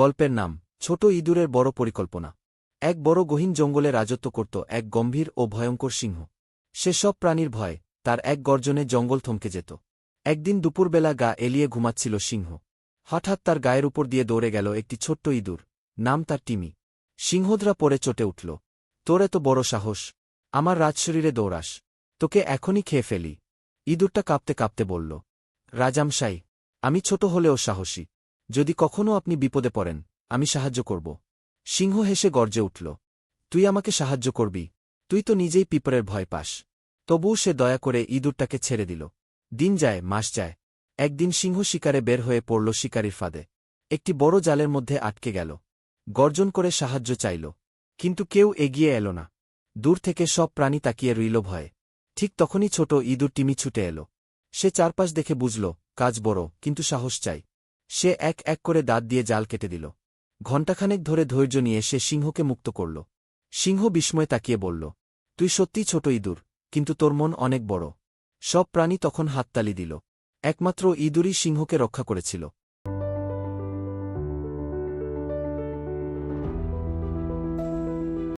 গল্পের নাম, ছোট ইঁদুরের বড় পরিকল্পনা। এক বড় গহীন জঙ্গলে রাজত্ব করত এক গম্ভীর ও ভয়ঙ্কর সিংহ। সে সব প্রাণীর ভয়, তার এক গর্জনে জঙ্গল থমকে যেত। একদিন দুপুরবেলা গা এলিয়ে ঘুমাচ্ছিল সিংহ। হঠাৎ তার গায়ের উপর দিয়ে দৌড়ে গেল একটি ছোট্ট ইঁদুর, নাম তার টিমি। সিংহদরা পরে চটে উঠল। তোর এত বড় সাহস, আমার রাজশরীরে দৌড়াস, তোকে এখনই খেয়ে ফেলি। ইঁদুরটা কাঁপতে কাঁপতে বলল, রাজামশাই, আমি ছোট হলেও সাহসী যদি কখনও আপনি বিপদে পড়েন, আমি সাহায্য করব। সিংহ হেসে গর্জে উঠল, তুই আমাকে সাহায্য করবি। তুই তো নিজেই পিঁপড়ের ভয় পাস। তবুও সে দয়া করে ইঁদুরটাকে ছেড়ে দিল। দিন যায়, মাস যায়। একদিন সিংহ শিকারে বের হয়ে পড়ল শিকারির ফাঁদে। একটি বড় জালের মধ্যে আটকে গেল। গর্জন করে সাহায্য চাইল। কিন্তু কেউ এগিয়ে এল না। দূর থেকে সব প্রাণী তাকিয়ে রইল ভয়ে। ঠিক তখনই ছোট ইঁদুর টিমি ছুটে এল। সে চারপাশ দেখে বুঝল, কাজ বড়, কিন্তু সাহস চাই। সে এক এক করে দাঁত দিয়ে জাল কেটে দিল। ঘণ্টাখানেক ধরে ধৈর্য নিয়ে সে সিংহকে মুক্ত করল। সিংহ বিস্ময়ে তাকিয়ে বলল, তুই সত্যিই ছোট ইঁদুর, কিন্তু তোর মন অনেক বড়। সব প্রাণী তখন হাততালি দিল। একমাত্র ইঁদুরই সিংহকে রক্ষা করেছিল।